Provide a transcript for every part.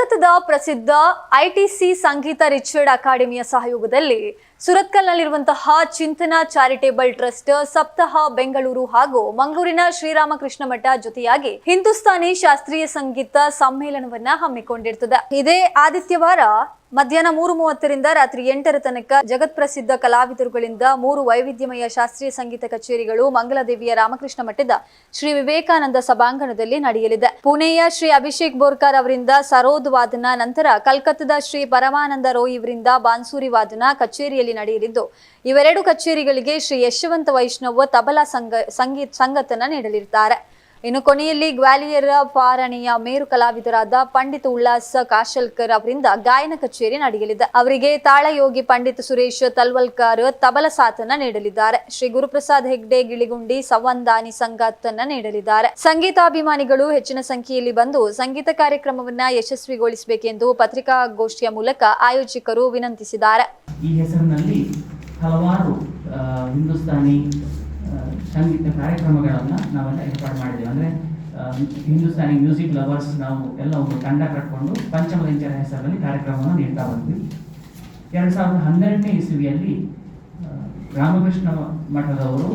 ಕಲ್ಕತ್ತಾದ ಪ್ರಸಿದ್ಧ ಐಟಿಸಿ ಸಂಗೀತ ರಿಚರ್ಡ್ ಅಕಾಡೆಮಿಯ ಸಹಯೋಗದಲ್ಲಿ ಸುರತ್ಕಲ್ನಲ್ಲಿರುವಂತಹ ಚಿಂತನ ಚಾರಿಟೇಬಲ್ ಟ್ರಸ್ಟ್, ಸಪ್ತಾಹ, ಬೆಂಗಳೂರು ಹಾಗೂ ಮಂಗಳೂರಿನ ಶ್ರೀರಾಮಕೃಷ್ಣ ಮಠ ಜೊತೆಯಾಗಿ ಹಿಂದೂಸ್ತಾನಿ ಶಾಸ್ತ್ರೀಯ ಸಂಗೀತ ಸಮ್ಮೇಳನವನ್ನ ಹಮ್ಮಿಕೊಂಡಿರ್ತದೆ. ಇದೇ ಆದಿತ್ಯವಾರ ಮಧ್ಯಾಹ್ನ ಮೂರು ಮೂವತ್ತರಿಂದ ರಾತ್ರಿ ಎಂಟರ ತನಕ ಜಗತ್ ಪ್ರಸಿದ್ಧ ಕಲಾವಿದರುಗಳಿಂದ ಮೂರು ವೈವಿಧ್ಯಮಯ ಶಾಸ್ತ್ರೀಯ ಸಂಗೀತ ಕಚೇರಿಗಳು ಮಂಗಲದೇವಿಯ ರಾಮಕೃಷ್ಣ ಮಠದ ಶ್ರೀ ವಿವೇಕಾನಂದ ಸಭಾಂಗಣದಲ್ಲಿ ನಡೆಯಲಿದೆ. ಪುಣೆಯ ಶ್ರೀ ಅಭಿಷೇಕ್ ಬೋರ್ಕರ್ ಅವರಿಂದ ಸರೋದ್ ವಾದನ, ನಂತರ ಕಲ್ಕತ್ತಾದ ಶ್ರೀ ಪರಮಾನಂದ ರೋಯ್ ಇವರಿಂದ ಬಾನ್ಸೂರಿ ವಾದನ ಕಚೇರಿಯಲ್ಲಿ ನಡೆಯಲಿದ್ದು ಇವೆರಡು ಕಚೇರಿಗಳಿಗೆ ಶ್ರೀ ಯಶವಂತ ವೈಷ್ಣವ ತಬಲಾ ಸಂಗ ಸಂಗೀತ ಸಂಗತನ ನೀಡಲಿದ್ದಾರೆ ಇನ್ನು ಕೊನೆಯಲ್ಲಿ ಗ್ವಾಲಿಯರ್ ಪಾರಣಿಯ ಮೇರು ಕಲಾವಿದರಾದ ಪಂಡಿತ್ ಉಲ್ಲಾಸ್ ಕಾಶಲ್ಕರ್ ಅವರಿಂದ ಗಾಯನ ಕಚೇರಿ ನಡೆಯಲಿದೆ. ಅವರಿಗೆ ತಾಳಯೋಗಿ ಪಂಡಿತ್ ಸುರೇಶ್ ತಲ್ವಲ್ಕರ್ ತಬಲ ಸಾಥನ ನೀಡಲಿದ್ದಾರೆ. ಶ್ರೀ ಗುರುಪ್ರಸಾದ್ ಹೆಗ್ಡೆ, ಗಿಳಿಗುಂಡಿ ಸಂವಂದಾನಿ ಸಂಗಾತನ್ನ ನೀಡಲಿದ್ದಾರೆ. ಸಂಗೀತಾಭಿಮಾನಿಗಳು ಹೆಚ್ಚಿನ ಸಂಖ್ಯೆಯಲ್ಲಿ ಬಂದು ಸಂಗೀತ ಕಾರ್ಯಕ್ರಮವನ್ನ ಯಶಸ್ವಿಗೊಳಿಸಬೇಕೆಂದು ಪತ್ರಿಕಾಗೋಷ್ಠಿಯ ಮೂಲಕ ಆಯೋಜಕರು ವಿನಂತಿಸಿದ್ದಾರೆ. ಈ ಹೆಸರಿನಲ್ಲಿ ಹಲವಾರು ಹಿಂದೂಸ್ತಾನಿ ಸಂಗೀತ ಕಾರ್ಯಕ್ರಮಗಳನ್ನು ನಾವೆಲ್ಲ ಏರ್ಪಾಡು ಮಾಡಿದ್ದೇವೆ. ಅಂದರೆ ಹಿಂದೂಸ್ತಾನಿ ಮ್ಯೂಸಿಕ್ ಲವರ್ಸ್ ನಾವು ಎಲ್ಲ ಒಂದು ತಂಡ ಕಟ್ಕೊಂಡು ಪಂಚಮಲಿಂಗರ ಹೆಸರಲ್ಲಿ ಕಾರ್ಯಕ್ರಮವನ್ನು ನೀಡ್ತಾ ಬಂದ್ವಿ. ಎರಡು ಸಾವಿರದ ಹನ್ನೆರಡನೇ ಇಸುವಿಯಲ್ಲಿ ರಾಮಕೃಷ್ಣ ಮಠದವರು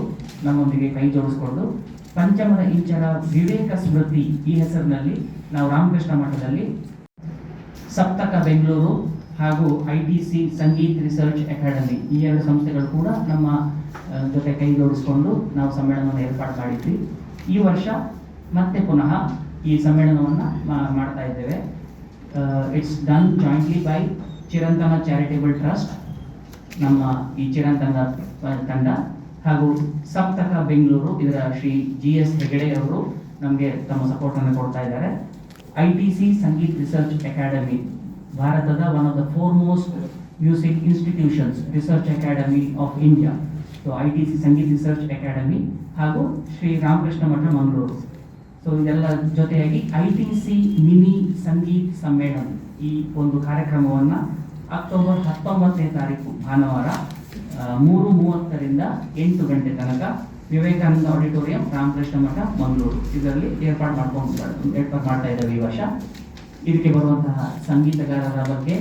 ನಮ್ಮೊಂದಿಗೆ ಕೈ ಜೋಡಿಸ್ಕೊಂಡು ಪಂಚಮದ ಇಂಚರ ವಿವೇಕ ಸ್ಮೃತಿ ಈ ಹೆಸರಿನಲ್ಲಿ ನಾವು ರಾಮಕೃಷ್ಣ ಮಠದಲ್ಲಿ ಸಪ್ತಕ ಬೆಂಗಳೂರು ಹಾಗೂ I T C Sangeet research academy ಈ ಎರಡು ಸಂಸ್ಥೆಗಳು ಕೂಡ ನಮ್ಮ ಜೊತೆ ಕೈ ಜೋಡಿಸ್ಕೊಂಡು ನಾವು ಸಮ್ಮೇಳನವನ್ನು ಏರ್ಪಾಡು ಮಾಡಿದ್ವಿ. ಈ ವರ್ಷ ಮತ್ತೆ ಪುನಃ ಈ ಸಮ್ಮೇಳನವನ್ನು ಮಾಡ್ತಾ ಇದ್ದೇವೆ. It's done jointly by Chirantana charitable trust, ನಮ್ಮ ಈ ಚಿರಂತನ ತಂಡ ಹಾಗೂ ಸಪ್ತಕ ಬೆಂಗಳೂರು, ಇದರ ಶ್ರೀ ಜಿ ಎಸ್ ಹೆಗಡೆ ಅವರು ನಮಗೆ ತಮ್ಮ ಸಪೋರ್ಟನ್ನು ಕೊಡ್ತಾ ಇದ್ದಾರೆ. I T C Sangeet research academy ಭಾರತದ one of the foremost music institutions research academy of India so I T C Sangeet research academy ಹಾಗೂ ಶ್ರೀ ರಾಮಕೃಷ್ಣ ಮಠ ಮಂಗಳೂರು. ಸೊ ಇದೆಲ್ಲ ಜೊತೆಯಾಗಿ I T C mini Sangeet ಸಮ್ಮೇಳನ ಈ ಒಂದು ಕಾರ್ಯಕ್ರಮವನ್ನು ಅಕ್ಟೋಬರ್ ಹತ್ತೊಂಬತ್ತನೇ ತಾರೀಕು ಭಾನುವಾರ ಮೂರು ಮೂವತ್ತರಿಂದ ಎಂಟು ಗಂಟೆ ತನಕ ವಿವೇಕಾನಂದ ಆಡಿಟೋರಿಯಂ, ರಾಮಕೃಷ್ಣ ಮಠ, ಮಂಗಳೂರು. ಇದರಲ್ಲಿ ಏರ್ಪಾಡು ಮಾಡ್ಕೊಂಡು ಏರ್ಪಾಡು ಮಾಡ್ತಾ ಇದ್ದಾವೆ ಈ ವರ್ಷ. ಇದಕ್ಕೆ ಬರುವಂತಹ ಸಂಗೀತಗಾರರ ಬಗ್ಗೆ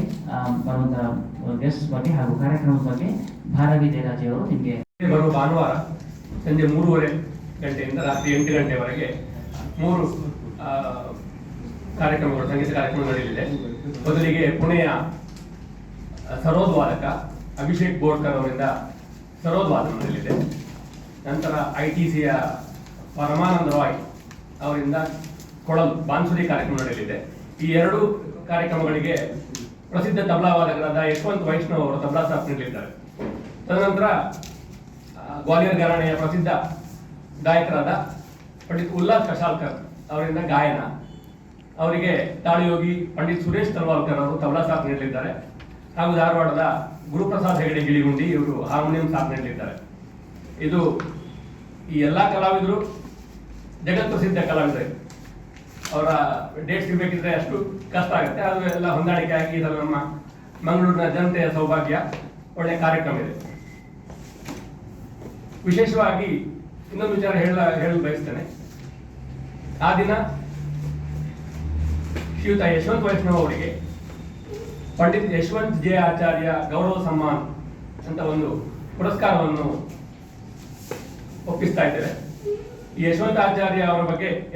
ಬರುವಂತಹ ಗೆಸ್ಟ್ ಬಗ್ಗೆ ಹಾಗೂ ಕಾರ್ಯಕ್ರಮದ ಬಗ್ಗೆ ಭಾರವಿ ದೇರಾಜೆಯವರು ನಿಮಗೆ ಬರುವ ಭಾನುವಾರ ಸಂಜೆ ಮೂರುವರೆ ಗಂಟೆಯಿಂದ ರಾತ್ರಿ ಎಂಟು ಗಂಟೆವರೆಗೆ ಮೂರು ಕಾರ್ಯಕ್ರಮಗಳು, ಸಂಗೀತ ಕಾರ್ಯಕ್ರಮ ನಡೆಯಲಿದೆ. ಮೊದಲಿಗೆ ಪುಣೆಯ ಸರೋದ್ ವಾದಕ ಅಭಿಷೇಕ್ ಬೋಡ್ಕರ್ ಅವರಿಂದ ಸರೋದ್ ನಡೆಯಲಿದೆ. ನಂತರ ಐ ಟಿ ಸಿಯ ಪರಮಾನಂದ ರಾಯ್ ಅವರಿಂದ ಕೊಳಲು ಬಾನ್ಸುರಿ ಕಾರ್ಯಕ್ರಮ ನಡೆಯಲಿದೆ. ಈ ಎರಡು ಕಾರ್ಯಕ್ರಮಗಳಿಗೆ ಪ್ರಸಿದ್ಧ ತಬಲಾ ವಾದಕರಾದ ಯಶವಂತ್ ವೈಷ್ಣವ್ ಅವರು ತಬಲಾ ಸಾಥ್ ನೀಡಲಿದ್ದಾರೆ ತದನಂತರ ಗ್ವಾಲಿಯರ್ ಘರಾಣೆಯ ಪ್ರಸಿದ್ಧ ಗಾಯಕರಾದ ಪಂಡಿತ್ ಉಲ್ಲಾಸ್ ಕಶಾಲ್ಕರ್ ಅವರಿಂದ ಗಾಯನ. ಅವರಿಗೆ ತಾಳಿಯೋಗಿ ಪಂಡಿತ್ ಸುರೇಶ್ ತಲ್ವಾಲ್ಕರ್ ಅವರು ತಬಲಾ ಸಾಥ್ ನೀಡಲಿದ್ದಾರೆ. ಹಾಗೂ ಧಾರವಾಡದ ಗುರುಪ್ರಸಾದ್ ಹೆಗಡೆ ಗಿಳಿಗುಂಡಿ ಇವರು ಹಾರ್ಮೋನಿಯಂ ಸಾಥ್ ನೀಡಲಿದ್ದಾರೆ. ಇದು ಈ ಎಲ್ಲ ಕಲಾವಿದರು ಜಗತ್ಪ್ರಸಿದ್ಧ ಕಲಾವಿದರು. ಅವರ ಡೇಟ್ ಸಿಗಬೇಕಿದ್ರೆ ಅಷ್ಟು ಕಷ್ಟ ಆಗುತ್ತೆ. ಅದು ಎಲ್ಲ ಹೊಂದಾಣಿಕೆ ಆಗಿ ಇದೆಲ್ಲ ನಮ್ಮ ಮಂಗಳೂರಿನ ಜನತೆಯ ಸೌಭಾಗ್ಯ. ಒಳ್ಳೆಯ ಕಾರ್ಯಕ್ರಮ ಇದೆ. ವಿಶೇಷವಾಗಿ ಇನ್ನೊಂದು ವಿಚಾರ ಹೇಳ, ಹೇಳಲು ಬಯಸ್ತೇನೆ. ಆ ದಿನ ಶ್ರೀಯುತ ಯಶವಂತ್ ವೈಷ್ಣವ್ ಅವರಿಗೆ ಪಂಡಿತ್ ಯಶವಂತ್ ಜೆ ಆಚಾರ್ಯ ಗೌರವ ಸಮ್ಮಾನ್ ಅಂತ ಒಂದು ಪುರಸ್ಕಾರವನ್ನು ಒಪ್ಪಿಸ್ತಾ ಇದ್ದೇವೆ ಯಶವಂತ ಆಚಾರ್ಯ ಅವರ ಬಗ್ಗೆ